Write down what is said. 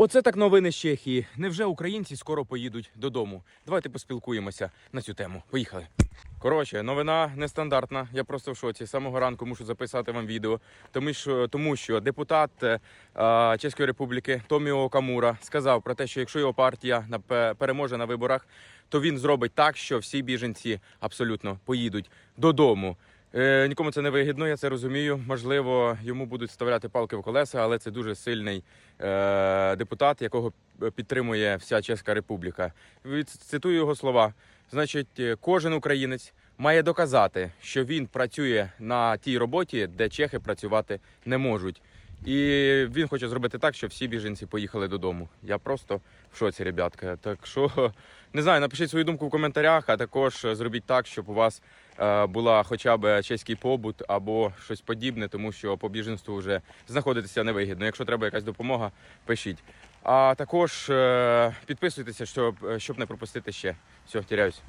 Оце так новини з Чехії. Невже українці скоро поїдуть додому? Давайте поспілкуємося на цю тему. Поїхали. Коротше, новина нестандартна. Я просто в шоці. З самого ранку мушу записати вам відео, тому що, тому що депутат е, а, Чеської Республіки Томіо Камура сказав про те, що якщо його партія напе- переможе на виборах, то він зробить так, що всі біженці абсолютно поїдуть додому. Е, нікому це не вигідно, я це розумію. Можливо, йому будуть вставляти палки в колеса, але це дуже сильний е, депутат, якого підтримує вся Чеська Республіка. Цитую його слова. Значить, е, кожен українець має доказати, що він працює на тій роботі, де чехи працювати не можуть. І він хоче зробити так, щоб всі біженці поїхали додому. Я просто в шоці, ребятка. Так що не знаю, напишіть свою думку в коментарях, а також зробіть так, щоб у вас е, була хоча б чеський побут або щось подібне, тому що по біженству вже знаходитися невигідно. Якщо треба якась допомога, пишіть. А також е, підписуйтеся, щоб, щоб не пропустити ще. Все, тіряюсь.